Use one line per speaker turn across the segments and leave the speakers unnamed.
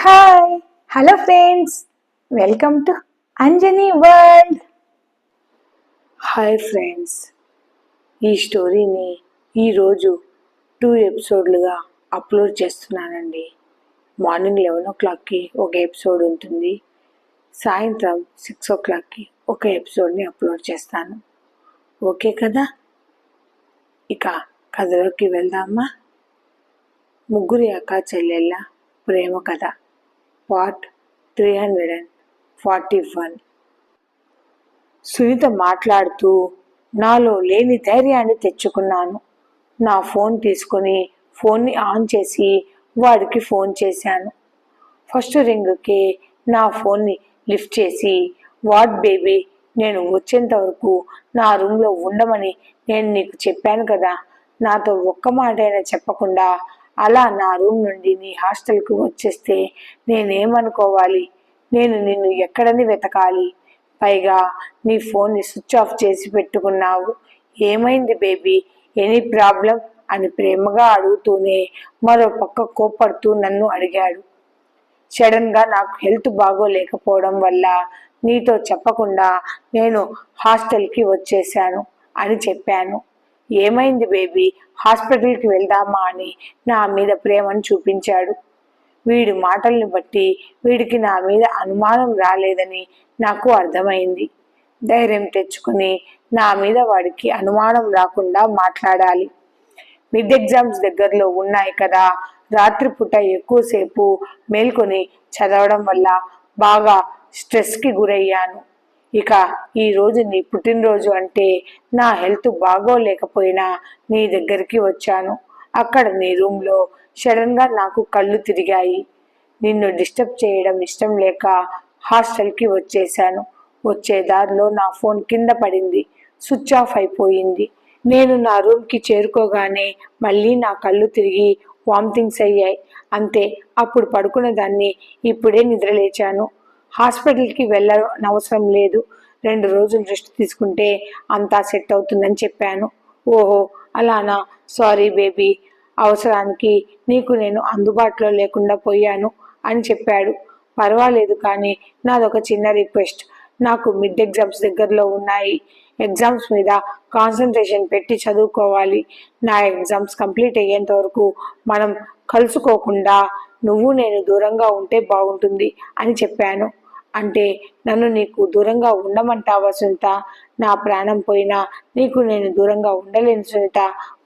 Hi hello friends welcome to Anjani World
hi friends ఈ స్టోరీని ఈరోజు టూ ఎపిసోడ్లుగా అప్లోడ్ చేస్తున్నానండి. మార్నింగ్ లెవెన్ ఓ క్లాక్కి ఒక ఎపిసోడ్ ఉంటుంది. సాయంత్రం సిక్స్ ఓ క్లాక్కి ఒక ఎపిసోడ్ని అప్లోడ్ చేస్తాను. ఓకే కదా? ఇక కథలోకి వెళ్దామా? ముగ్గురి అక్క చెల్లెళ్ళ ప్రేమ కథ. Part three hundred and forty one Sunitha మాట్లాడుతూ నాలో లేని ధైర్యాన్ని తెచ్చుకున్నాను. నా ఫోన్ తీసుకొని ఫోన్ని ఆన్ చేసి వాడికి ఫోన్ చేశాను. ఫస్ట్ రింగ్కి నా ఫోన్ని లిఫ్ట్ చేసి వాట్ బేబీ నేను వచ్చేంత వరకు నా రూమ్లో ఉండమని నేను నీకు చెప్పాను కదా. నాతో ఒక్క మాట అయినా చెప్పకుండా అలా నా రూమ్ నుండి నీ హాస్టల్కి వచ్చేస్తే నేనేమనుకోవాలి? నేను నిన్ను ఎక్కడని వెతకాలి. పైగా నీ ఫోన్ని స్విచ్ ఆఫ్ చేసి పెట్టుకున్నావు. ఏమైంది బేబీ? Any problem? అని ప్రేమగా అడుగుతూనే మరో పక్క కోపడుతూ నన్ను అడిగాడు. సడన్గా నాకు హెల్త్ బాగోలేకపోవడం వల్ల నీతో చెప్పకుండా నేను హాస్టల్కి వచ్చేసాను అని చెప్పాను. ఏమైంది బేబీ? హాస్పిటల్కి వెళ్దామా అని నా మీద ప్రేమను చూపించాడు. వీడి మాటల్ని బట్టి వీడికి నా మీద అనుమానం రాలేదని నాకు అర్థమైంది. ధైర్యం తెచ్చుకుని నా మీద వాడికి అనుమానం రాకుండా మాట్లాడాలి. మిడ్ ఎగ్జామ్స్ దగ్గరలో ఉన్నాయి కదా రాత్రిపూట ఎక్కువసేపు మేల్కొని చదవడం వల్ల బాగా స్ట్రెస్కి గురయ్యాను. ఇక ఈ నీ పుట్టినరోజు అంటే నా హెల్త్ బాగోలేకపోయినా నీ దగ్గరికి వచ్చాను. అక్కడ నీ రూమ్లో సడన్గా నాకు కళ్ళు తిరిగాయి. నిన్ను డిస్టర్బ్ చేయడం ఇష్టం లేక హాస్టల్కి వచ్చేసాను వచ్చే దారిలో నా ఫోన్ కింద పడింది. స్విచ్ ఆఫ్ అయిపోయింది. నేను నా రూమ్కి చేరుకోగానే మళ్ళీ నా కళ్ళు తిరిగి వామిటింగ్స్ అయ్యాయి. అంతే అప్పుడు పడుకున్న దాన్ని ఇప్పుడే నిద్రలేచాను. హాస్పిటల్కి వెళ్ళనవసరం లేదు. రెండు రోజులు రెస్ట్ తీసుకుంటే అంతా సెట్ అవుతుందని చెప్పాను. ఓహో అలానా? సారీ బేబీ అవసరానికి నీకు నేను అందుబాటులో లేకుండా పోయాను అని చెప్పాడు. పర్వాలేదు కానీ నాదొక చిన్న రిక్వెస్ట్. నాకు మిడ్ ఎగ్జామ్స్ దగ్గరలో ఉన్నాయి. ఎగ్జామ్స్ మీద కాన్సన్ట్రేషన్ పెట్టి చదువుకోవాలి. నా ఎగ్జామ్స్ కంప్లీట్ అయ్యేంత వరకు మనం కలుసుకోకుండా నువ్వు నేను దూరంగా ఉంటే బాగుంటుంది అని చెప్పాను. అంటే నన్ను నీకు దూరంగా ఉండమంటావా సునీత? నా ప్రాణం పోయినా నీకు నేను దూరంగా ఉండలేను సునీత.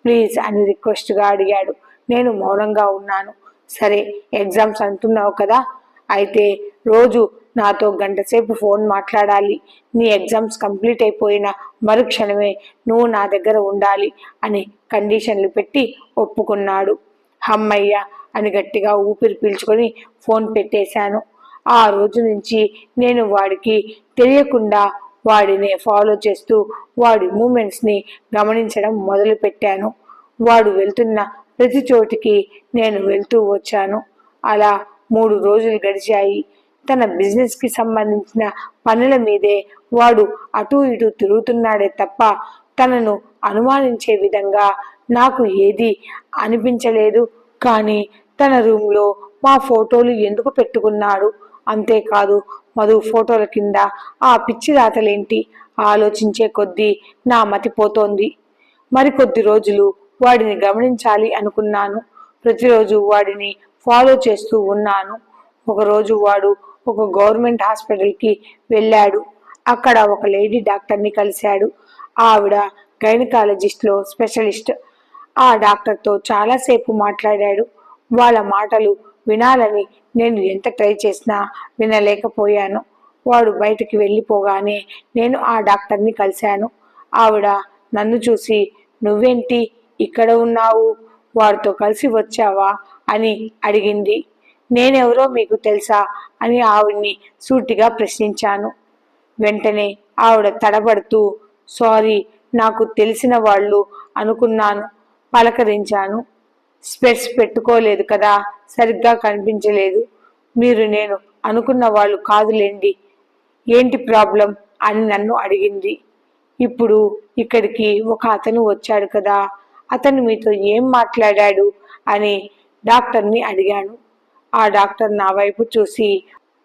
ప్లీజ్ అని రిక్వెస్ట్గా అడిగాడు. నేను మౌనంగా ఉన్నాను. సరే ఎగ్జామ్స్ అంటున్నావు కదా? అయితే రోజు నాతో గంటసేపు ఫోన్ మాట్లాడాలి. నీ ఎగ్జామ్స్ కంప్లీట్ అయిపోయిన మరుక్షణమే నువ్వు నా దగ్గర ఉండాలి అని కండిషన్లు పెట్టి ఒప్పుకున్నాడు. హమ్మయ్య అని గట్టిగా ఊపిరి పీల్చుకొని ఫోన్ పెట్టేశాను. ఆ రోజు నుంచి నేను వాడికి తెలియకుండా వాడిని ఫాలో చేస్తూ వాడి మూమెంట్స్ని గమనించడం మొదలుపెట్టాను. వాడు వెళ్తున్న ప్రతి చోటికి నేను వెళ్తూ వచ్చాను. అలా మూడు రోజులు గడిచాయి. తన బిజినెస్కి సంబంధించిన పనుల మీదే వాడు అటు ఇటు తిరుగుతున్నాడే తప్ప తనను అనుమానించే విధంగా నాకు ఏది అనిపించలేదు. కానీ తన రూమ్లో మా ఫోటోలు ఎందుకు పెట్టుకున్నాడు? అంతేకాదు మధు ఫోటోల కింద ఆ పిచ్చి రాతలేంటి ఆలోచించే కొద్దీ నా మతిపోతోంది మరికొద్ది రోజులు వాడిని గమనించాలి అనుకున్నాను. ప్రతిరోజు వాడిని ఫాలో చేస్తూ ఉన్నాను. ఒకరోజు వాడు ఒక గవర్నమెంట్ హాస్పిటల్కి వెళ్ళాడు. అక్కడ ఒక లేడీ డాక్టర్ని కలిశాడు. ఆవిడ గైనకాలజిస్ట్లో స్పెషలిస్ట్. ఆ డాక్టర్తో చాలాసేపు మాట్లాడాడు. వాళ్ళ మాటలు వినాలని నేను ఎంత ట్రై చేసినా వినలేకపోయాను. వాడు బయటికి వెళ్ళిపోగానే నేను ఆ డాక్టర్ని కలిశాను. ఆవిడ నన్ను చూసి నువ్వేంటి ఇక్కడ ఉన్నావు? వాడితో కలిసి వచ్చావా? అని అడిగింది. నేనెవరో మీకు తెలుసా? అని ఆవిడ్ని సూటిగా ప్రశ్నించాను. వెంటనే ఆవిడ తడబడుతూ సారీ నాకు తెలిసిన వాళ్ళు అనుకున్నాను పలకరించాను. స్పెట్స్ పెట్టుకోలేదు కదా సరిగ్గా కనిపించలేదు. మీరు నేను అనుకున్న వాళ్ళు కాదులేండి. ఏంటి ప్రాబ్లం అని నన్ను అడిగింది. ఇప్పుడు ఇక్కడికి ఒక అతను వచ్చాడు కదా అతను మీతో ఏం మాట్లాడాడు అని డాక్టర్ని అడిగాను. ఆ డాక్టర్ నా వైపు చూసి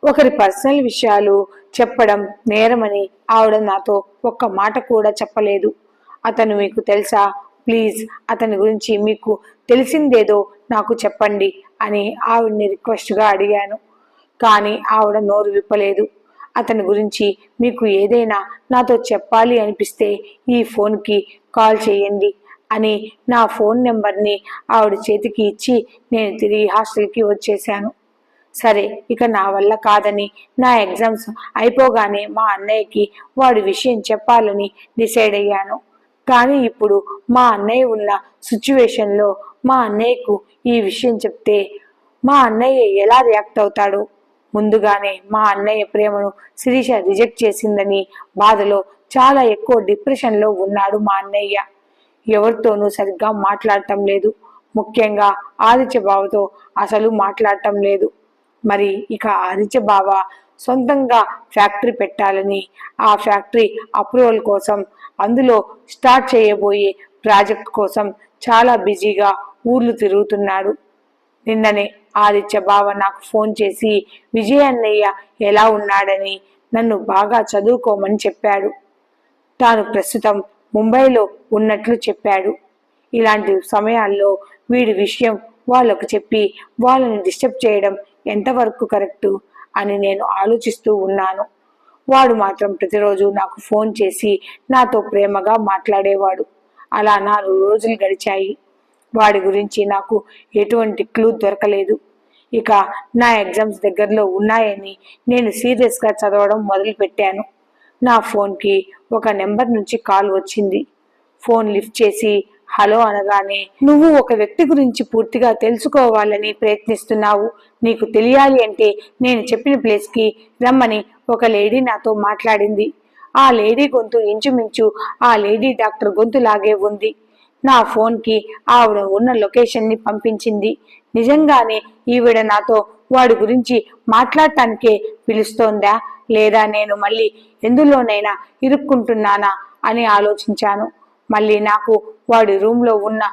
ఒకరి పర్సనల్ విషయాలు చెప్పడం నేరమని ఆవిడ నాతో ఒక్క మాట కూడా చెప్పలేదు. అతను మీకు తెలుసా? ప్లీజ్ అతని గురించి మీకు తెలిసిందేదో నాకు చెప్పండి అని ఆవిడ్ని రిక్వెస్ట్గా అడిగాను. కానీ ఆవిడ నోరు విప్పలేదు. అతని గురించి మీకు ఏదైనా నాతో చెప్పాలి అనిపిస్తే ఈ ఫోన్కి కాల్ చేయండి అని నా ఫోన్ నెంబర్ని ఆవిడ చేతికి ఇచ్చి నేను తిరిగి హాస్టల్కి వచ్చేసాను సరే ఇక నా వల్ల కాదని నా ఎగ్జామ్స్ అయిపోగానే మా అన్నయ్యకి వాడి విషయం చెప్పాలని డిసైడ్ అయ్యాను. కానీ ఇప్పుడు మా అన్నయ్య ఉన్న సిచ్యువేషన్లో మా అన్నయ్యకు ఈ విషయం చెప్తే మా అన్నయ్య ఎలా రియాక్ట్ అవుతాడు? ముందుగానే మా అన్నయ్య ప్రేమను శిరీష రిజెక్ట్ చేసిందని బాధలో చాలా ఎక్కువ డిప్రెషన్లో ఉన్నాడు మా అన్నయ్య. ఎవరితోనూ సరిగ్గా మాట్లాడటం లేదు. ముఖ్యంగా ఆదిత్య బావతో అసలు మాట్లాడటం లేదు. మరి ఇక ఆదిత్య బావ సొంతంగా ఫ్యాక్టరీ పెట్టాలని ఆ ఫ్యాక్టరీ అప్రూవల్ కోసం అందులో స్టార్ట్ చేయబోయే ప్రాజెక్ట్ కోసం చాలా బిజీగా ఊర్లు తిరుగుతున్నాడు. నిన్ననే ఆదిత్య బావ నాకు ఫోన్ చేసి విజయ్ అన్నయ్య ఎలా ఉన్నాడని నన్ను బాగా చదువుకోమని చెప్పాడు. తాను ప్రస్తుతం ముంబైలో ఉన్నట్లు చెప్పాడు. ఇలాంటి సమయాల్లో వీడి విషయం వాళ్ళకు చెప్పి వాళ్ళని డిస్టర్బ్ చేయడం ఎంతవరకు కరెక్టు? అని నేను ఆలోచిస్తూ ఉన్నాను. వాడు మాత్రం ప్రతిరోజు నాకు ఫోన్ చేసి నాతో ప్రేమగా మాట్లాడేవాడు. అలా నాలుగు రోజులు గడిచాయి. వాడి గురించి నాకు ఎటువంటి క్లూ దొరకలేదు. ఇక నా ఎగ్జామ్స్ దగ్గరలో ఉన్నాయని నేను సీరియస్గా చదవడం మొదలుపెట్టాను. నా ఫోన్కి ఒక నెంబర్ నుంచి కాల్ వచ్చింది. ఫోన్ లిఫ్ట్ చేసి హలో అనగానే నువ్వు ఒక వ్యక్తి గురించి పూర్తిగా తెలుసుకోవాలని ప్రయత్నిస్తున్నావు. నీకు తెలియాలి అంటే నేను చెప్పిన ప్లేస్కి రమ్మని ఒక లేడీ నాతో మాట్లాడింది. ఆ లేడీ గొంతు ఇంచుమించు ఆ లేడీ డాక్టర్ గొంతులాగే ఉంది. నా ఫోన్కి ఆవిడ ఉన్న లొకేషన్ని పంపించింది. నిజంగానే ఈవిడ నాతో వాడి గురించి మాట్లాడటానికే పిలుస్తోందా? లేదా నేను మళ్ళీ ఎందులోనైనా ఇరుక్కుంటున్నానా? అని ఆలోచించాను. మళ్ళీ నాకు వాడి రూమ్లో ఉన్న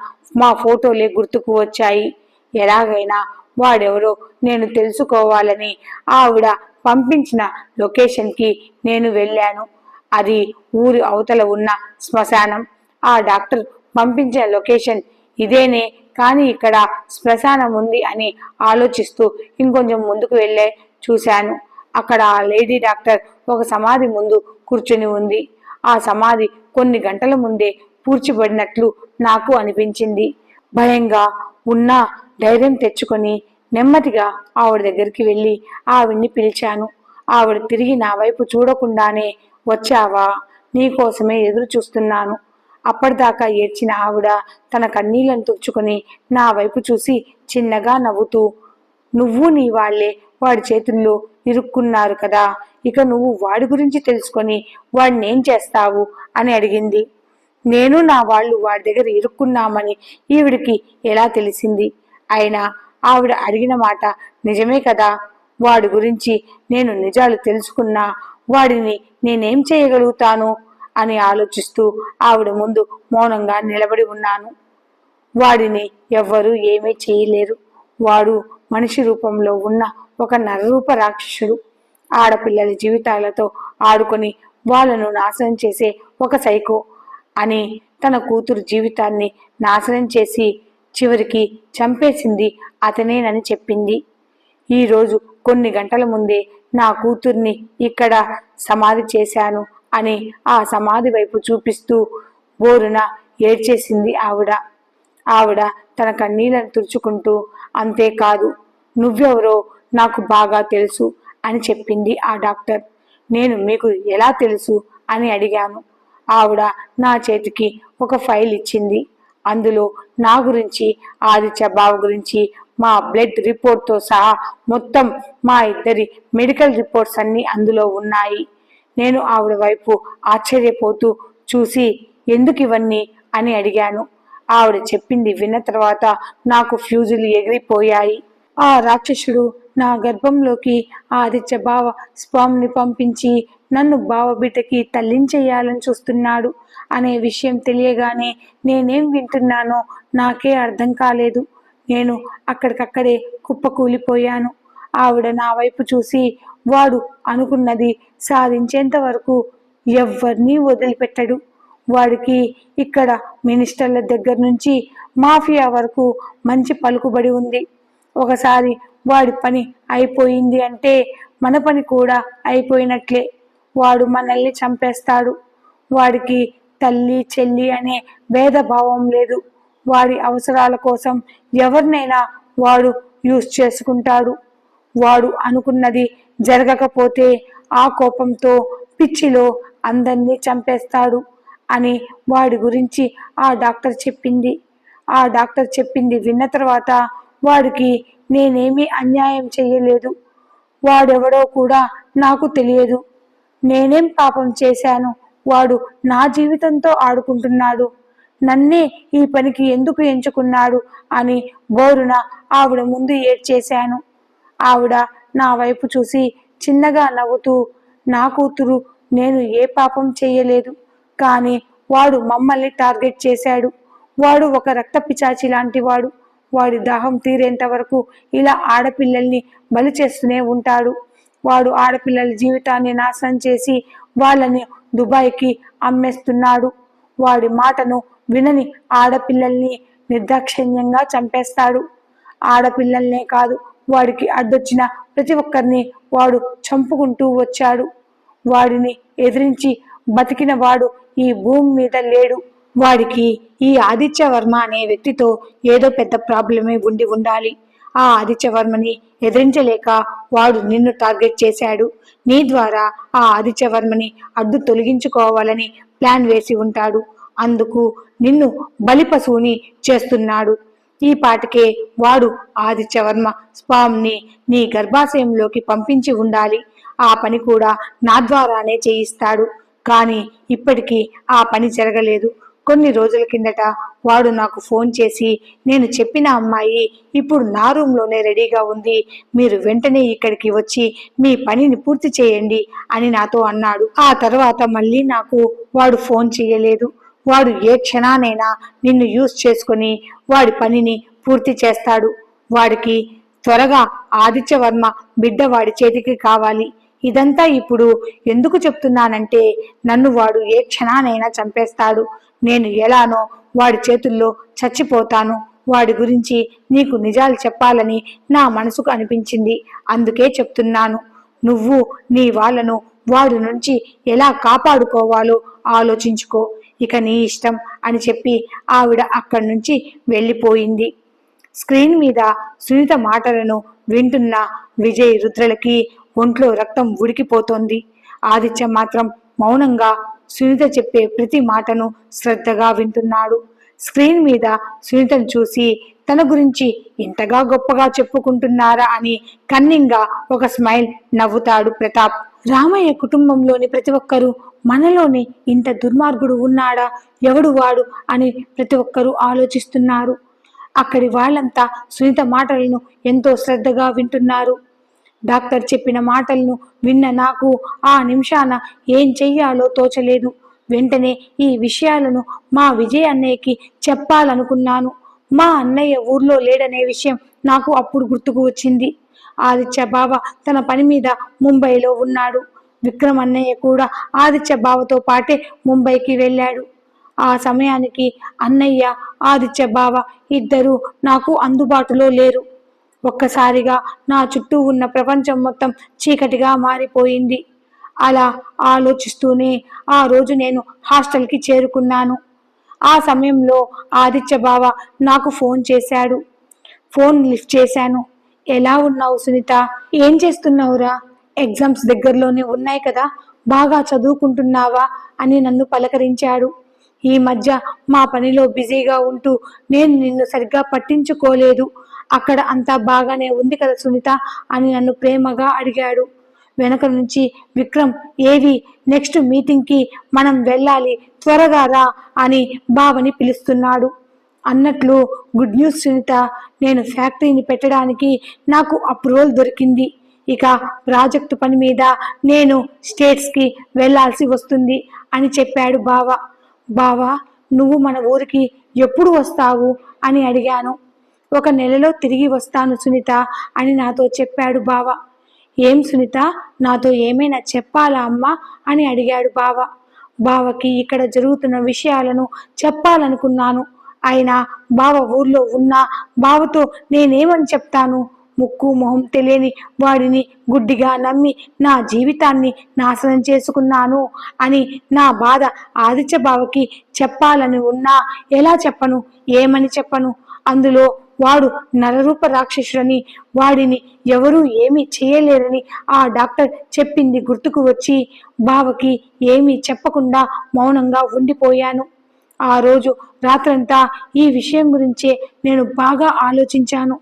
మా ఫోటోలే గుర్తుకు వచ్చాయి. ఎలాగైనా వాడెవరో నేను తెలుసుకోవాలని ఆవిడ పంపించిన లొకేషన్కి నేను వెళ్ళాను. అది ఊరి అవతల ఉన్న శ్మశానం. ఆ డాక్టర్ పంపించిన లొకేషన్ ఇదేనే కానీ ఇక్కడ శ్మశానం ఉంది అని ఆలోచిస్తూ ఇంకొంచెం ముందుకు వెళ్ళే చూశాను. అక్కడ ఆ లేడీ డాక్టర్ ఒక సమాధి ముందు కూర్చుని ఉంది. ఆ సమాధి కొన్ని గంటల ముందే పూడ్చిబడినట్లు నాకు అనిపించింది. భయంగా ఉన్న ధైర్యం తెచ్చుకొని నెమ్మదిగా ఆవిడ దగ్గరికి వెళ్ళి ఆవిడ్ని పిలిచాను. ఆవిడ తిరిగి నా వైపు చూడకుండానే వచ్చావా? నీకోసమే ఎదురు చూస్తున్నాను. అప్పటిదాకా ఏడ్చిన ఆవిడ తన కన్నీళ్ళను తుడుచుకొని నా వైపు చూసి చిన్నగా నవ్వుతూ నువ్వు నీ వాళ్ళే వాడి చేతుల్లో ఇరుక్కున్నారు కదా ఇక నువ్వు వాడి గురించి తెలుసుకొని వాడిని ఏం చేస్తావు? అని అడిగింది. నేను నా వాళ్ళు వాడి దగ్గర ఇరుక్కున్నామని ఈవిడికి ఎలా తెలిసింది? అయినా ఆవిడ అడిగిన మాట నిజమే కదా? వాడి గురించి నేను నిజాలు తెలుసుకున్నా వాడిని నేనేం చేయగలుగుతాను? అని ఆలోచిస్తూ ఆవిడ ముందు మౌనంగా నిలబడి ఉన్నాను. వాడిని ఎవ్వరూ ఏమీ చేయలేరు. వాడు మనిషి రూపంలో ఉన్న ఒక నరరూప రాక్షసుడు. ఆడపిల్లల జీవితాలతో ఆడుకొని వాళ్ళను నాశనం చేసే ఒక సైకో. అని తన కూతురు జీవితాన్ని నాశనం చేసి చివరికి చంపేసింది అతనేనని చెప్పింది. ఈరోజు కొన్ని గంటల ముందే నా కూతుర్ని ఇక్కడ సమాధి చేశాను అని ఆ సమాధి వైపు చూపిస్తూ బోరున ఏడ్చేసింది ఆవిడ. ఆవిడ తన కన్నీళ్ళను తుడుచుకుంటూ అంతేకాదు నువ్వెవరో నాకు బాగా తెలుసు అని చెప్పింది ఆ డాక్టర్. నేను మీకు ఎలా తెలుసు అని అడిగాను. ఆవిడ నా చేతికి ఒక ఫైల్ ఇచ్చింది. అందులో నా గురించి ఆదిత్య బావ గురించి మా బ్లడ్ రిపోర్ట్తో సహా మొత్తం మా ఇద్దరి మెడికల్ రిపోర్ట్స్ అన్నీ అందులో ఉన్నాయి. నేను ఆవిడ వైపు ఆశ్చర్యపోతూ చూసి ఎందుకు ఇవన్నీ? అని అడిగాను. ఆవిడ చెప్పింది విన్న తర్వాత నాకు ఫ్యూజులు ఎగిరిపోయాయి. ఆ రాక్షసుడు నా గర్భంలోకి ఆదిత్య బావ స్పామ్ని పంపించి నన్ను బావబిడ్డకి తల్లించేయాలని చూస్తున్నాడు అనే విషయం తెలియగానే నేనేం వింటున్నానో నాకే అర్థం కాలేదు. నేను అక్కడికక్కడే కుప్పకూలిపోయాను. ఆవిడ నా వైపు చూసి వాడు అనుకున్నది సాధించేంత వరకు ఎవ్వరినీ వదిలిపెట్టడు. వాడికి ఇక్కడ మినిస్టర్ల దగ్గర నుంచి మాఫియా వరకు మంచి పలుకుబడి ఉంది. ఒకసారి వాడి పని అయిపోయింది అంటే మన పని కూడా అయిపోయినట్లే. వాడు మనల్ని చంపేస్తాడు. వాడికి తల్లి చెల్లి అనే భేదభావం లేదు. వాడి అవసరాల కోసం ఎవరినైనా వాడు యూజ్ చేసుకుంటాడు. వాడు అనుకున్నది జరగకపోతే ఆ కోపంతో పిచ్చిలో అందరినీ చంపేస్తాడు అని వాడి గురించి ఆ డాక్టర్ చెప్పింది. ఆ డాక్టర్ చెప్పింది విన్న తర్వాత వాడికి నేనేమీ అన్యాయం చేయలేదు వాడెవడో కూడా నాకు తెలియదు. నేనేం పాపం చేశాను? వాడు నా జీవితంతో ఆడుకుంటున్నాడు. నన్నే ఈ పనికి ఎందుకు ఎంచుకున్నాడు? అని బోరున ఆవిడ ముందు ఏడ్చేశాను. ఆవిడ నా వైపు చూసి చిన్నగా నవ్వుతూ నా కూతురు నేను ఏ పాపం చేయలేదు. కానీ వాడు మమ్మల్ని టార్గెట్ చేశాడు. వాడు ఒక రక్త పిచాచి లాంటి వాడు. వాడి దాహం తీరేంత వరకు ఇలా ఆడపిల్లల్ని బలి చేస్తూనే ఉంటాడు. వాడు ఆడపిల్లల జీవితాన్ని నాశనం చేసి వాళ్ళని దుబాయ్కి అమ్మేస్తున్నాడు. వాడి మాటను వినని ఆడపిల్లల్ని నిర్దాక్షిణ్యంగా చంపేస్తాడు. ఆడపిల్లల్నే కాదు వాడికి అడ్డొచ్చిన ప్రతి ఒక్కరిని వాడు చంపుకుంటూ వచ్చాడు. వాడిని ఎదిరించి బతికిన వాడు ఈ భూమి మీద లేడు. వాడికి ఈ ఆదిత్యవర్మ అనే వ్యక్తితో ఏదో పెద్ద ప్రాబ్లమే ఉండి ఉండాలి. ఆ ఆదిత్యవర్మని ఎదిరించలేక వాడు నిన్ను టార్గెట్ చేశాడు. నీ ద్వారా ఆ ఆదిత్యవర్మని అడ్డు తొలగించుకోవాలని ప్లాన్ వేసి ఉంటాడు. అందుకు నిన్ను బలిపశువుని చేస్తున్నాడు. ఈ పాటికే వాడు ఆదిత్యవర్మ స్వామిని నీ గర్భాశయంలోకి పంపించి ఉండాలి. ఆ పని కూడా నా ద్వారానే చేయిస్తాడు. కానీ ఇప్పటికీ ఆ పని జరగలేదు. కొన్ని రోజుల కిందట వాడు నాకు ఫోన్ చేసి నేను చెప్పిన అమ్మాయి ఇప్పుడు నా రూమ్లోనే రెడీగా ఉంది. మీరు వెంటనే ఇక్కడికి వచ్చి మీ పనిని పూర్తి చేయండి అని నాతో అన్నాడు. ఆ తర్వాత మళ్ళీ నాకు వాడు ఫోన్ చేయలేదు. వాడు ఏ క్షణానైనా నిన్ను యూజ్ చేసుకొని వాడి పనిని పూర్తి చేస్తాడు. వాడికి త్వరగా ఆదిత్యవర్మ బిడ్డ వాడి చేతికి కావాలి. ఇదంతా ఇప్పుడు ఎందుకు చెప్తున్నానంటే నన్ను వాడు ఏ క్షణానైనా చంపేస్తాడు. నేను ఎలానో వాడి చేతుల్లో చచ్చిపోతాను. వాడి గురించి నీకు నిజాలు చెప్పాలని నా మనసుకు అనిపించింది. అందుకే చెప్తున్నాను. నువ్వు నీ వాళ్ళను వాడి నుంచి ఎలా కాపాడుకోవాలో ఆలోచించుకో. ఇక నీ ఇష్టం అని చెప్పి ఆవిడ అక్కడి నుంచి వెళ్ళిపోయింది. స్క్రీన్ మీద సునీత మాటలను వింటున్న విజయ్ రుద్రలకి ఒంట్లో రక్తం ఉడికిపోతోంది. ఆదిత్య మాత్రం మౌనంగా సునీత చెప్పే ప్రతి మాటను శ్రద్ధగా వింటున్నాడు. స్క్రీన్ మీద సునీతను చూసి తన గురించి ఇంతగా గొప్పగా చెప్పుకుంటున్నారా అని కన్నింగా ఒక స్మైల్ నవ్వుతాడు ప్రతాప్. రామయ్య కుటుంబంలోని ప్రతి ఒక్కరూ మనలోని ఇంత దుర్మార్గుడు ఉన్నాడా? ఎవడు వాడు? అని ప్రతి ఒక్కరూ ఆలోచిస్తున్నారు. అక్కడి వాళ్ళంతా సునీత మాటలను ఎంతో శ్రద్ధగా వింటున్నారు. డాక్టర్ చెప్పిన మాటలను విన్న నాకు ఆ నిమిషాన ఏం చెయ్యాలో తోచలేదు. వెంటనే ఈ విషయాలను మా విజయ్ అన్నయ్యకి చెప్పాలనుకున్నాను. మా అన్నయ్య ఊర్లో లేడనే విషయం నాకు అప్పుడు గుర్తుకు వచ్చింది. ఆదిత్య బావ తన పని మీద ముంబైలో ఉన్నాడు. విక్రమ్ అన్నయ్య కూడా ఆదిత్య బావతో పాటే ముంబైకి వెళ్ళాడు. ఆ సమయానికి అన్నయ్య ఆదిత్య బావ ఇద్దరు నాకు అందుబాటులో లేరు. ఒక్కసారిగా నా చుట్టూ ఉన్న ప్రపంచం మొత్తం చీకటిగా మారిపోయింది. అలా ఆలోచిస్తూనే ఆ రోజు నేను హాస్టల్కి చేరుకున్నాను. ఆ సమయంలో ఆదిత్య బావ నాకు ఫోన్ చేశాడు. ఫోన్ లిఫ్ట్ చేశాను. ఎలా ఉన్నావు సునీత? ఏం చేస్తున్నావురా? ఎగ్జామ్స్ దగ్గరలోనే ఉన్నాయి కదా. బాగా చదువుకుంటున్నావా? అని నన్ను పలకరించాడు. ఈ మధ్య మా పనిలో బిజీగా ఉంటూ నేను నిన్ను సరిగ్గా పట్టించుకోలేదు. అక్కడ అంతా బాగానే ఉంది కదా సునీత అని నన్ను ప్రేమగా అడిగాడు. వెనక నుంచి విక్రమ్ ఏవి నెక్స్ట్ మీటింగ్కి మనం వెళ్ళాలి త్వరగా రా అని బావని పిలుస్తున్నాడు. అన్నట్లు గుడ్ న్యూస్ సునీత నేను ఫ్యాక్టరీని పెట్టడానికి నాకు అప్రూవల్ దొరికింది. ఇక ప్రాజెక్టు పని మీద నేను స్టేట్స్కి వెళ్ళాల్సి వస్తుంది అని చెప్పాడు బావ. బావా నువ్వు మన ఊరికి ఎప్పుడు వస్తావు అని అడిగాను. ఒక నెలలో తిరిగి వస్తాను సునీత అని నాతో చెప్పాడు బావ. ఏం సునీత? నాతో ఏమైనా చెప్పాలా అమ్మా? అని అడిగాడు బావ. బావకి ఇక్కడ జరుగుతున్న విషయాలను చెప్పాలనుకున్నాను. అయినా బావ ఊర్లో ఉన్నా బావతో నేనేమని చెప్తాను? ముక్కు మొహం తెలియని వాడిని గుడ్డిగా నమ్మి నా జీవితాన్ని నాశనం చేసుకున్నాను అని నా బాధ ఆదిత్య బావకి చెప్పాలని ఉన్నా ఎలా చెప్పను? ఏమని చెప్పను? అందులో వాడు నరరూప రాక్షసుడని వాడిని ఎవరూ ఏమీ చేయలేరని ఆ డాక్టర్ చెప్పింది గుర్తుకు వచ్చి బావకి ఏమీ చెప్పకుండా మౌనంగా ఉండిపోయాను. ఆ రోజు రాత్రంతా ఈ విషయం గురించే నేను బాగా ఆలోచించాను.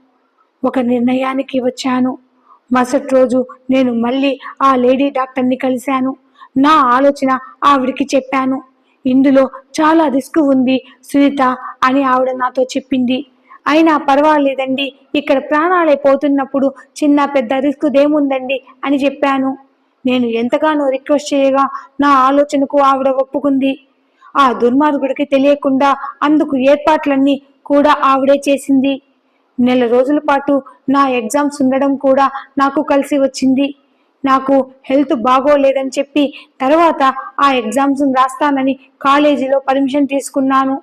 ఒక నిర్ణయానికి వచ్చాను. మరుసటి రోజు నేను మళ్ళీ ఆ లేడీ డాక్టర్ని కలిశాను. నా ఆలోచన ఆవిడికి చెప్పాను. ఇందులో చాలా రిస్క్ ఉంది సునీత అని ఆవిడ నాతో చెప్పింది. అయినా పర్వాలేదండి. ఇక్కడ ప్రాణాలే పోతున్నప్పుడు చిన్న పెద్ద రిస్క్ దేముందండి అని చెప్పాను. నేను ఎంతగానో రిక్వెస్ట్ చేయగా నా ఆలోచనకు ఆవిడ ఒప్పుకుంది. ఆ దుర్మార్గుడికి తెలియకుండా అందుకు ఏర్పాట్లన్నీ కూడా ఆవిడే చేసింది. నెల రోజుల పాటు నా ఎగ్జామ్స్ ఉండడం కూడా నాకు కలిసి వచ్చింది. నాకు హెల్త్ బాగోలేదని చెప్పి తర్వాత ఆ ఎగ్జామ్స్ రాస్తానని కాలేజీలో పర్మిషన్ తీసుకున్నాను.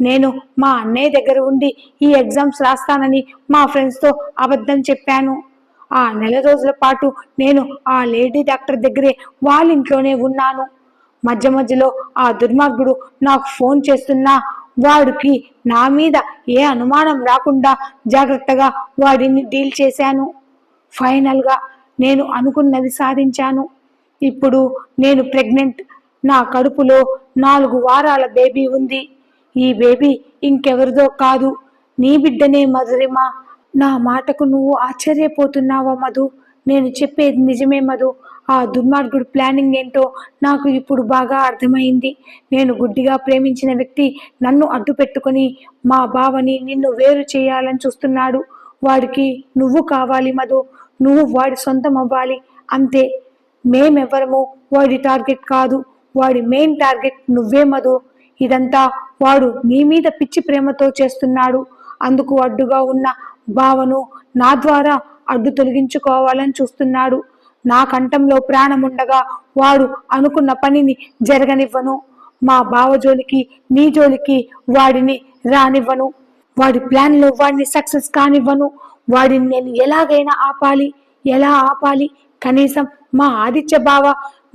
నేను మా అన్నయ్య దగ్గర ఉండి ఈ ఎగ్జామ్స్ రాస్తానని మా ఫ్రెండ్స్తో అబద్ధం చెప్పాను. ఆ నెల రోజుల పాటు నేను ఆ లేడీ డాక్టర్ దగ్గరే వాళ్ళ ఇంట్లోనే ఉన్నాను. మధ్య మధ్యలో ఆ దుర్మార్గుడు నాకు ఫోన్ చేస్తున్నా వాడికి నా మీద ఏ అనుమానం రాకుండా జాగ్రత్తగా వాడిని డీల్ చేశాను. ఫైనల్గా నేను అనుకున్నది సాధించాను. ఇప్పుడు నేను ప్రెగ్నెంట్. నా కడుపులో నాలుగు వారాల బేబీ ఉంది. ఈ బేబీ ఇంకెవరిదో కాదు. నీ బిడ్డనే మధురిమ. నా మాటకు నువ్వు ఆశ్చర్యపోతున్నావా మధు? నేను చెప్పేది నిజమే మధు. ఆ దుర్మార్గుడు ప్లానింగ్ ఏంటో నాకు ఇప్పుడు బాగా అర్థమైంది. నేను గుడ్డిగా ప్రేమించిన వ్యక్తి నన్ను అడ్డు పెట్టుకొని మా బావని నిన్ను వేరు చేయాలని చూస్తున్నాడు. వాడికి నువ్వు కావాలి మధు. నువ్వు వాడి సొంతం అవ్వాలి. అంతే. మేమెవ్వరము వాడి టార్గెట్ కాదు. వాడి మెయిన్ టార్గెట్ నువ్వే మధు. ఇదంతా వాడు నీ మీద పిచ్చి ప్రేమతో చేస్తున్నాడు. అందుకు అడ్డుగా ఉన్న భావను నా ద్వారా అడ్డు తొలగించుకోవాలని చూస్తున్నాడు. నా కంఠంలో ప్రాణముండగా వాడు అనుకున్న పనిని జరగనివ్వను. మా బావ జోలికి నీ జోలికి వాడిని రానివ్వను. వాడి ప్లాన్లో వాడిని సక్సెస్ కానివ్వను. వాడిని నేను ఎలాగైనా ఆపాలి ఎలా ఆపాలి? కనీసం మా ఆదిత్య బావ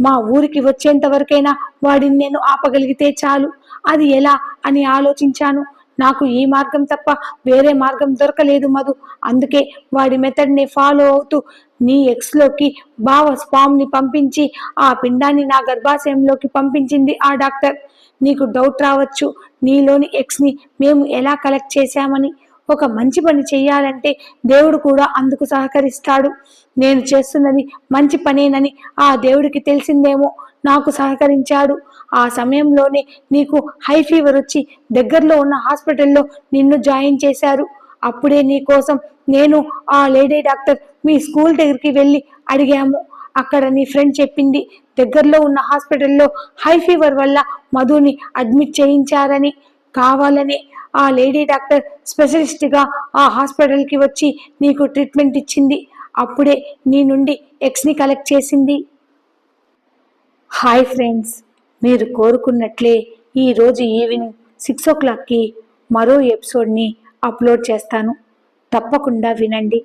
మా ఊరికి వచ్చేంత వరకైనా వాడిని నేను ఆపగలిగితే చాలు. అది ఎలా అని ఆలోచించాను. నాకు ఈ మార్గం తప్ప వేరే మార్గం దొరకలేదు మధు. అందుకే వాడి మెథడ్ని ఫాలో అవుతూ నీ ఎక్స్లోకి భావ స్పామ్ని పంపించి ఆ పిండాన్ని నా గర్భాశయంలోకి పంపించింది ఆ డాక్టర్. నీకు డౌట్ రావచ్చు నీలోని ఎక్స్ని మేము ఎలా కలెక్ట్ చేశామని. ఒక మంచి పని చేయాలంటే దేవుడు కూడా అందుకు సహకరిస్తాడు. నేను చేస్తున్నది మంచి పనేనని ఆ దేవుడికి తెలిసిందేమో. నాకు సహకరించాడు. ఆ సమయంలోనే నీకు హై ఫీవర్ వచ్చి దగ్గరలో ఉన్న హాస్పిటల్లో నిన్ను జాయిన్ చేశారు. అప్పుడే నీ కోసం నేను ఆ లేడీ డాక్టర్ మీ స్కూల్ దగ్గరికి వెళ్ళి అడిగాము. అక్కడ నీ ఫ్రెండ్ చెప్పింది దగ్గరలో ఉన్న హాస్పిటల్లో హై ఫీవర్ వల్ల మధుని అడ్మిట్ చేయించారని. కావాలని ఆ లేడీ డాక్టర్ స్పెషలిస్ట్గా ఆ హాస్పిటల్కి వచ్చి నీకు ట్రీట్మెంట్ ఇచ్చింది. అప్పుడే నీ నుండి ఎక్స్ని కలెక్ట్ చేసింది. హాయ్ ఫ్రెండ్స్ మీరు కోరుకున్నట్లే ఈరోజు ఈవినింగ్ సిక్స్ ఓ క్లాక్కి మరో ఎపిసోడ్ని అప్లోడ్ చేస్తాను. తప్పకుండా వినండి.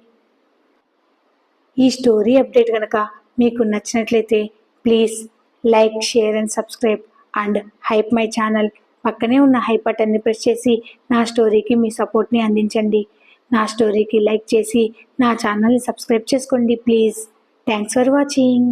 ఈ స్టోరీ అప్డేట్ కనుక మీకు నచ్చినట్లయితే please like share and subscribe and hype my channel పక్కనే ఉన్న హైప్ బటన్ని ప్రెస్ చేసి నా స్టోరీకి మీ సపోర్ట్ని అందించండి. నా స్టోరీకి లైక్ చేసి నా ఛానల్ని సబ్స్క్రైబ్ చేసుకోండి ప్లీజ్. Thanks for watching.